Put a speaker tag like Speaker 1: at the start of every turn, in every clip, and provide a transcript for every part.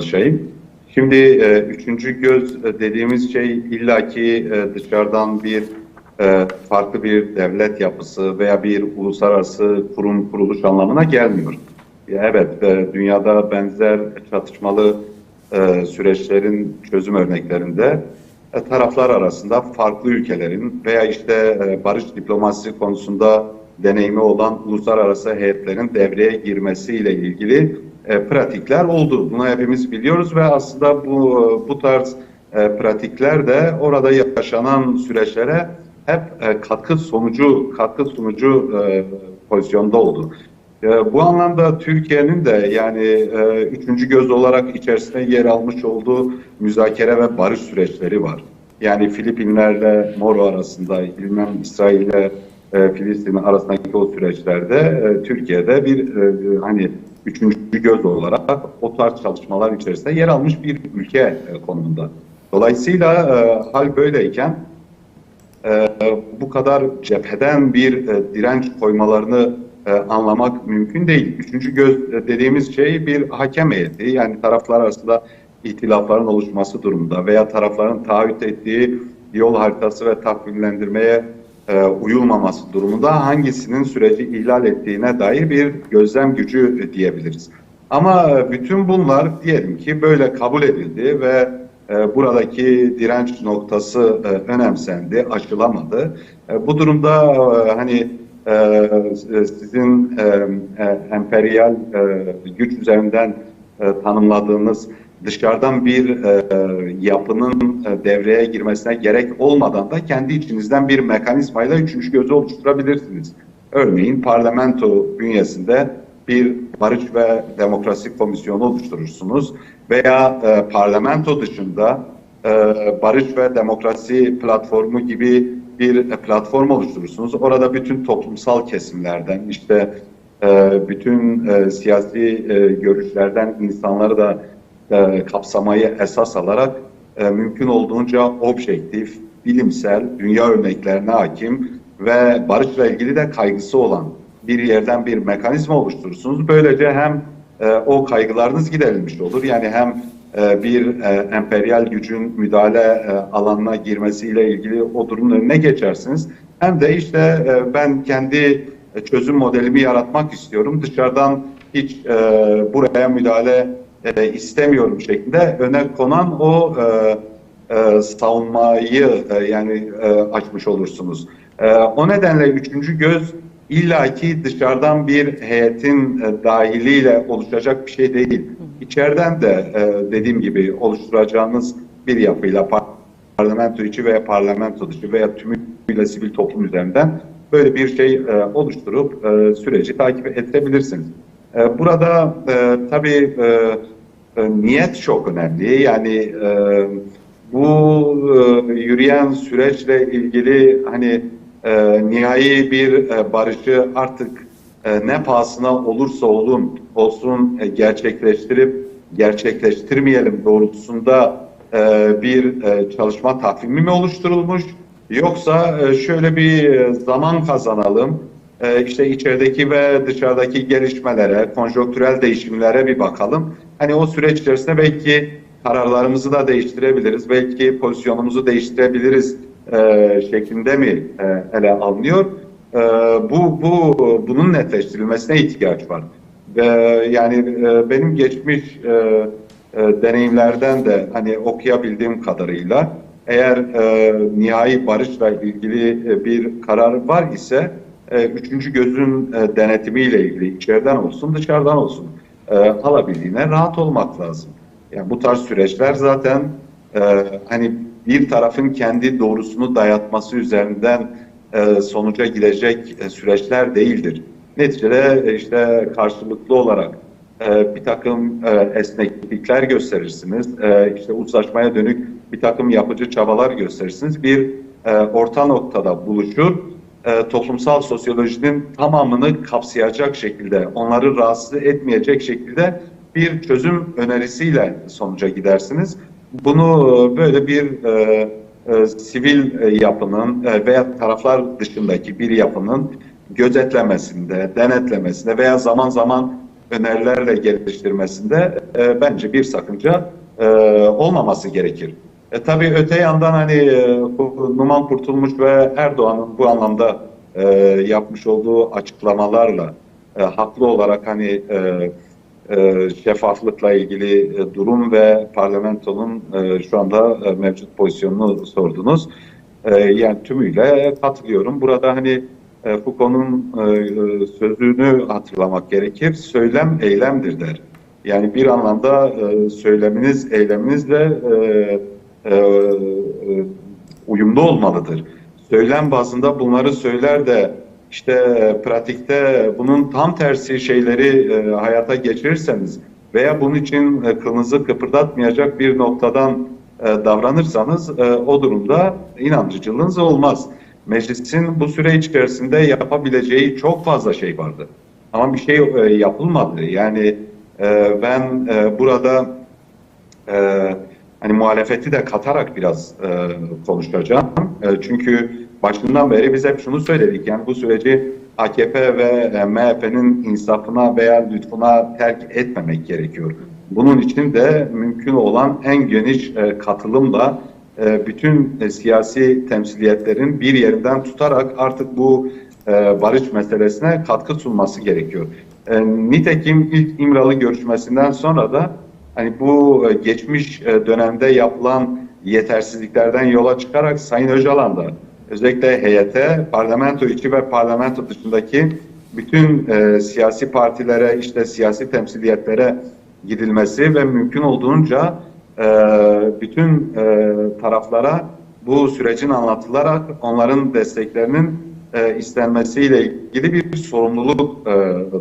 Speaker 1: şey. Şimdi e, üçüncü göz e, dediğimiz şey illaki e, dışarıdan bir e, farklı bir devlet yapısı veya bir uluslararası kurum kuruluş anlamına gelmiyor. Evet e, dünyada benzer çatışmalı e, süreçlerin çözüm örneklerinde e, taraflar arasında farklı ülkelerin veya işte e, barış diplomasisi konusunda deneyimi olan uluslararası heyetlerin devreye girmesiyle ilgili e, pratikler oldu. Bunu hepimiz biliyoruz ve aslında bu bu tarz e, pratikler de orada yaşanan süreçlere hep e, katkı sonucu katkı sunucu e, pozisyonda oldu. E, bu anlamda Türkiye'nin de yani e, üçüncü göz olarak içerisinde yer almış olduğu müzakere ve barış süreçleri var. Yani Filipinlerle Moro arasında, bilmem İsrail'le e, Filistin arasındaki o süreçlerde e, Türkiye'de bir e, hani üçüncü göz olarak o tarz çalışmalar içerisinde yer almış bir ülke e, konumunda. Dolayısıyla e, hal böyleyken e, bu kadar cepheden bir e, direnç koymalarını e, anlamak mümkün değil. Üçüncü göz e, dediğimiz şey bir hakem heyeti. Yani taraflar arasında ihtilafların oluşması durumunda veya tarafların taahhüt ettiği yol haritası ve takvimlendirmeye e, uyulmaması durumunda hangisinin süreci ihlal ettiğine dair bir gözlem gücü diyebiliriz. Ama bütün bunlar diyelim ki böyle kabul edildi ve e, buradaki direnç noktası e, önemsendi, aşılamadı. E, bu durumda e, hani e, sizin e, e, emperyal e, güç üzerinden e, tanımladığınız dışarıdan bir e, yapının e, devreye girmesine gerek olmadan da kendi içinizden bir mekanizmayla üçüncü gözü oluşturabilirsiniz. Örneğin parlamento bünyesinde bir barış ve demokrasi komisyonu oluşturursunuz veya e, parlamento dışında e, barış ve demokrasi platformu gibi bir platform oluşturursunuz. Orada bütün toplumsal kesimlerden işte e, bütün e, siyasi e, görüşlerden insanları da e, kapsamayı esas alarak mümkün olduğunca objektif, bilimsel, dünya örneklerine hakim ve barışla ilgili de kaygısı olan bir yerden bir mekanizma oluşturursunuz. Böylece hem o kaygılarınız giderilmiş olur. Yani hem bir emperyal gücün müdahale alanına girmesiyle ilgili o durumun önüne geçersiniz. Hem de işte ben kendi çözüm modelimi yaratmak istiyorum. Dışarıdan hiç e, buraya müdahale e, istemiyorum şeklinde öne konan o e, e, savunmayı e, yani e, açmış olursunuz. E, o nedenle üçüncü göz illaki dışarıdan bir heyetin e, dahiliyle oluşacak bir şey değil. İçeriden de e, dediğim gibi oluşturacağınız bir yapıyla parlamento içi veya parlamento dışı veya tümüyle sivil toplum üzerinden böyle bir şey e, oluşturup e, süreci takip edebilirsiniz. E, burada e, tabii e, e, niyet çok önemli. Yani e, bu e, yürüyen süreçle ilgili hani e, nihai bir e, barışı artık e, ne pahasına olursa olun olsun e, gerçekleştirip gerçekleştirmeyelim doğrultusunda e, bir e, çalışma takvimi mi oluşturulmuş yoksa e, şöyle bir e, zaman kazanalım e, işte içerideki ve dışarıdaki gelişmelere, konjonktürel değişimlere bir bakalım. Hani o süreç içerisinde belki kararlarımızı da değiştirebiliriz, belki pozisyonumuzu değiştirebiliriz şeklinde mi ele alınıyor? Bu, bu bunun netleştirilmesine ihtiyaç var. Yani benim geçmiş deneyimlerden de hani okuyabildiğim kadarıyla eğer e, nihai barışla ilgili e, bir karar var ise e, üçüncü gözün e, denetimiyle ilgili içeriden olsun dışarıdan olsun e, alabildiğine rahat olmak lazım. Yani bu tarz süreçler zaten e, hani bir tarafın kendi doğrusunu dayatması üzerinden e, sonuca gidecek e, süreçler değildir. Neticede e, işte karşılıklı olarak e, bir takım e, esneklikler gösterirsiniz. E, işte uzlaşmaya dönük bir takım yapıcı çabalar gösterirsiniz. Bir e, orta noktada buluşur e, toplumsal sosyolojinin tamamını kapsayacak şekilde, onları rahatsız etmeyecek şekilde bir çözüm önerisiyle sonuca gidersiniz. Bunu e, böyle bir e, e, sivil e, yapının e, veya taraflar dışındaki bir yapının gözetlemesinde, denetlemesinde veya zaman zaman önerilerle geliştirmesinde e, bence bir sakınca e, olmaması gerekir. E, tabii öte yandan hani e, Numan Kurtulmuş ve Erdoğan'ın bu anlamda e, yapmış olduğu açıklamalarla e, haklı olarak hani e, e, şeffaflıkla ilgili e, durum ve parlamentonun e, şu anda e, mevcut pozisyonunu sordunuz. E, yani tümüyle katılıyorum. Burada hani e, Foucault'un e, e, sözünü hatırlamak gerekir. Söylem eylemdir der. Yani bir anlamda e, söyleminiz eyleminizle e, e, e, uyumlu olmalıdır. Söylem bazında bunları söyler de işte pratikte bunun tam tersi şeyleri e, hayata geçirirseniz veya bunun için e, kılınızı kıpırdatmayacak bir noktadan e, davranırsanız e, o durumda inandırıcılığınız olmaz. Meclisin bu süre içerisinde yapabileceği çok fazla şey vardı. Ama bir şey e, yapılmadı. Yani e, ben e, burada e, hani muhalefeti de katarak biraz e, konuşacağım. E, çünkü başından beri biz hep şunu söyledik. Yani bu süreci AKP ve e, MHP'nin insafına veya lütfuna terk etmemek gerekiyor. Bunun için de mümkün olan en geniş e, katılımla e, bütün e, siyasi temsiliyetlerin bir yerinden tutarak artık bu e, barış meselesine katkı sunması gerekiyor. E, nitekim ilk İmralı görüşmesinden sonra da hani bu e, geçmiş e, dönemde yapılan yetersizliklerden yola çıkarak Sayın Öcalan da özellikle heyete, parlamento içi ve parlamento dışındaki bütün e, siyasi partilere, işte siyasi temsiliyetlere gidilmesi ve mümkün olduğunca e, bütün e, taraflara bu sürecin anlatılarak onların desteklerinin e, istenmesiyle ilgili bir sorumluluk e,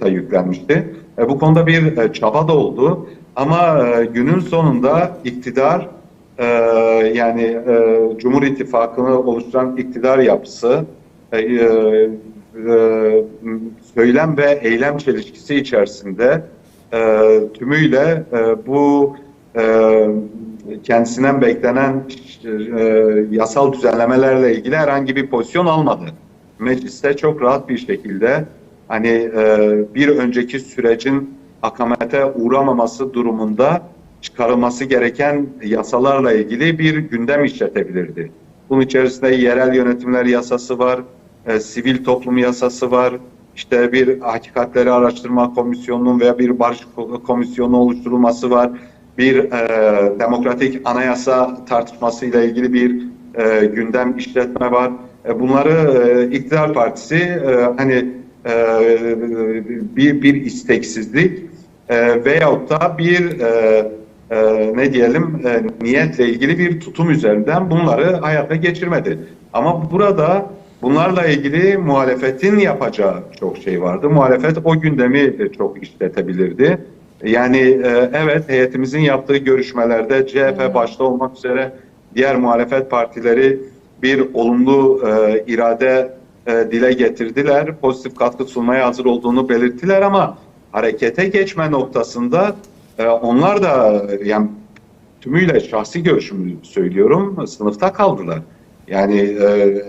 Speaker 1: da yüklenmişti. E, bu konuda bir e, çaba da oldu. Ama e, günün sonunda iktidar e, yani e, Cumhur İttifakı'nı oluşturan iktidar yapısı e, söylem ve eylem çelişkisi içerisinde tümüyle bu kendisinden beklenen yasal düzenlemelerle ilgili herhangi bir pozisyon almadı. Mecliste çok rahat bir şekilde hani bir önceki sürecin akamete uğramaması durumunda çıkarılması gereken yasalarla ilgili bir gündem işletebilirdi. Bunun içerisinde yerel yönetimler yasası var, e, sivil toplum yasası var, işte bir hakikatleri araştırma komisyonunun veya bir barış komisyonu oluşturulması var, bir e, demokratik anayasa tartışması ile ilgili bir e, gündem işletme var. E, bunları e, iktidar partisi e, hani bir bir isteksizlik e, veyahut da bir e, e, ne diyelim e, niyetle ilgili bir tutum üzerinden bunları hayata geçirmedi. Ama burada bunlarla ilgili muhalefetin yapacağı çok şey vardı. Muhalefet o gündemi çok işletebilirdi. Yani e, evet heyetimizin yaptığı görüşmelerde CHP başta olmak üzere diğer muhalefet partileri bir olumlu e, irade e, dile getirdiler. Pozitif katkı sunmaya hazır olduğunu belirttiler ama harekete geçme noktasında e, onlar da yani tümüyle şahsi görüşümü söylüyorum sınıfta kaldılar. Yani e,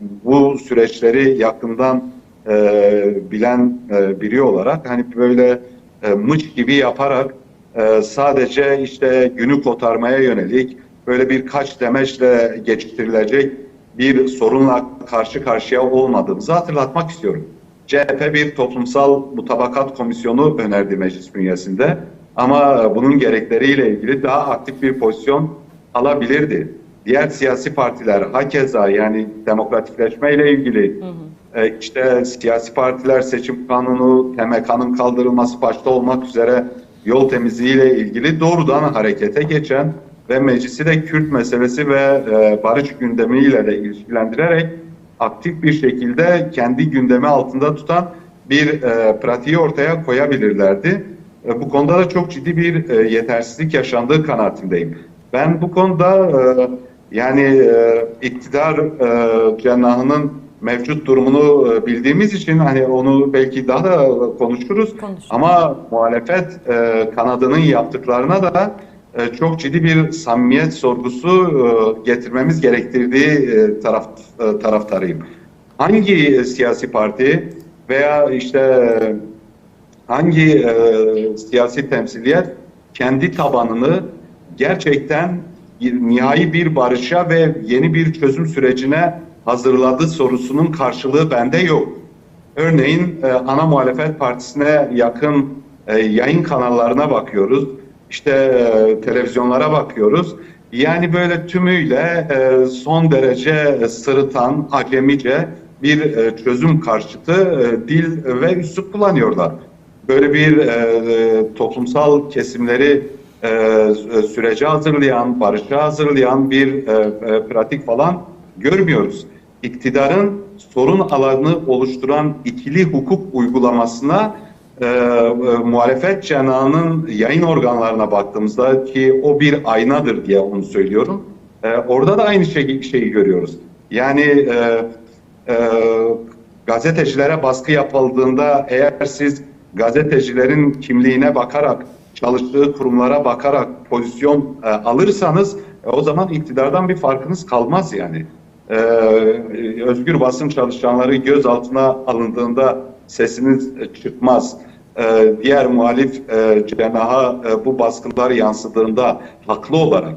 Speaker 1: bu süreçleri yakından e, bilen e, biri olarak hani böyle e, mıç gibi yaparak e, sadece işte günü kotarmaya yönelik böyle birkaç demeçle geçiştirilecek bir sorunla karşı karşıya olmadığımızı hatırlatmak istiyorum. CHP bir toplumsal mutabakat komisyonu önerdi meclis bünyesinde ama bunun gerekleriyle ilgili daha aktif bir pozisyon alabilirdi. Diğer siyasi partiler hakeza yani demokratikleşme ile ilgili hı hı. E, işte siyasi partiler seçim kanunu, TMK'nın kaldırılması başta olmak üzere yol temizliği ile ilgili doğrudan harekete geçen ve meclisi de Kürt meselesi ve e, barış gündemiyle de ilişkilendirerek aktif bir şekilde kendi gündemi altında tutan bir e, pratiği ortaya koyabilirlerdi. E, bu konuda da çok ciddi bir e, yetersizlik yaşandığı kanaatindeyim. Ben bu konuda e, yani e, iktidar e, cenahının mevcut durumunu e, bildiğimiz için hani onu belki daha da konuşuruz. Konuşuruz. Ama muhalefet e, kanadının yaptıklarına da çok ciddi bir samimiyet sorgusu e, getirmemiz gerektirdiği e, taraf e, taraftarıyım. Hangi siyasi parti veya işte hangi e, siyasi temsiliyet kendi tabanını gerçekten nihai bir barışa ve yeni bir çözüm sürecine hazırladı sorusunun karşılığı bende yok. Örneğin e, ana muhalefet partisine yakın e, yayın kanallarına bakıyoruz. İşte e, televizyonlara bakıyoruz. Yani böyle tümüyle e, son derece sırıtan, acemice bir e, çözüm karşıtı dil ve üslup kullanıyorlar. Böyle bir toplumsal kesimleri e, sürece hazırlayan, barışa hazırlayan bir pratik falan görmüyoruz. İktidarın sorun alanı oluşturan ikili hukuk uygulamasına e, e, muhalefet cenahının yayın organlarına baktığımızda ki o bir aynadır diye onu söylüyorum. E, orada da aynı şeyi, şeyi görüyoruz. Yani e, e, gazetecilere baskı yapıldığında eğer siz gazetecilerin kimliğine bakarak, çalıştığı kurumlara bakarak pozisyon e, alırsanız e, o zaman iktidardan bir farkınız kalmaz yani. E, özgür basın çalışanları gözaltına alındığında sesiniz e, çıkmaz. E, diğer muhalif e, cenaha e, bu baskılar yansıdığında haklı olarak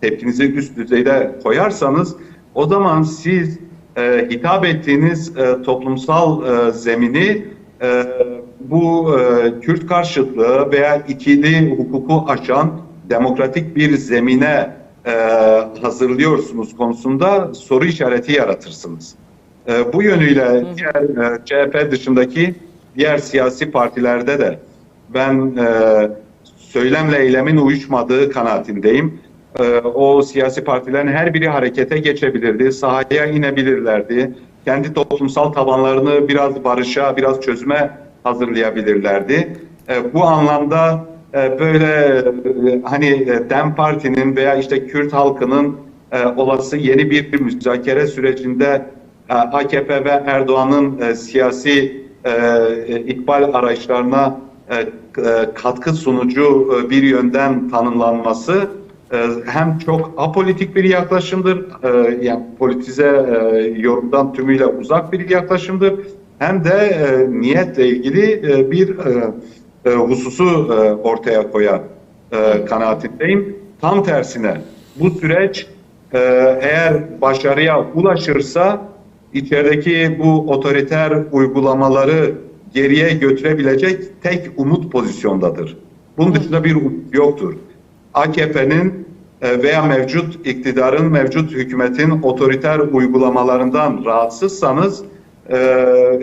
Speaker 1: tepkinizi üst düzeyde koyarsanız o zaman siz hitap ettiğiniz toplumsal zemini bu Kürt karşıtlığı veya ikili hukuku aşan demokratik bir zemine hazırlıyorsunuz konusunda soru işareti yaratırsınız. E, bu yönüyle diğer e, CHP dışındaki diğer siyasi partilerde de ben e, söylemle eylemin uyuşmadığı kanaatindeyim. E, o siyasi partilerin her biri harekete geçebilirdi, sahaya inebilirlerdi. Kendi toplumsal tabanlarını biraz barışa, biraz çözüme hazırlayabilirlerdi. E, bu anlamda e, böyle e, hani DEM Parti'nin veya işte Kürt halkının e, olası yeni bir müzakere sürecinde AKP ve Erdoğan'ın e, siyasi e, e, ikbal arayışlarına e, katkı sunucu bir yönden tanımlanması hem çok apolitik bir yaklaşımdır, yani politize yorumdan tümüyle uzak bir yaklaşımdır, hem de niyetle ilgili bir hususu ortaya koyar e, kanaatindeyim. Tam tersine bu süreç eğer başarıya ulaşırsa içerideki bu otoriter uygulamaları geriye götürebilecek tek umut pozisyondadır. Bunun dışında bir umut yoktur. AKP'nin e, veya mevcut iktidarın, mevcut hükümetin otoriter uygulamalarından rahatsızsanız e,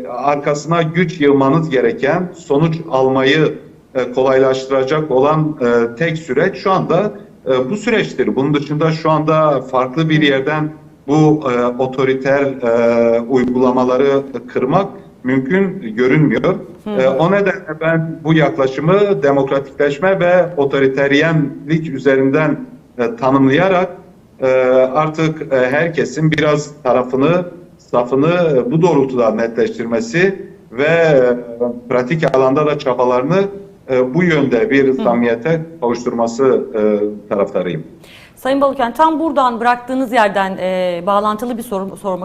Speaker 1: arkasına güç yığmanız gereken sonuç almayı e, kolaylaştıracak olan e, tek süreç şu anda e, bu süreçtir. Bunun dışında şu anda farklı bir yerden bu e, otoriter e, uygulamaları kırmak mümkün görünmüyor. E, o nedenle ben bu yaklaşımı demokratikleşme ve otoriteryenlik üzerinden e, tanımlayarak e, artık e, herkesin biraz tarafını, safını e, bu doğrultuda netleştirmesi ve e, pratik alanda da çabalarını e, bu yönde bir samimiyete kavuşturması e, taraftarıyım.
Speaker 2: Sayın Balıken tam buradan bıraktığınız yerden e, bağlantılı bir soru sormak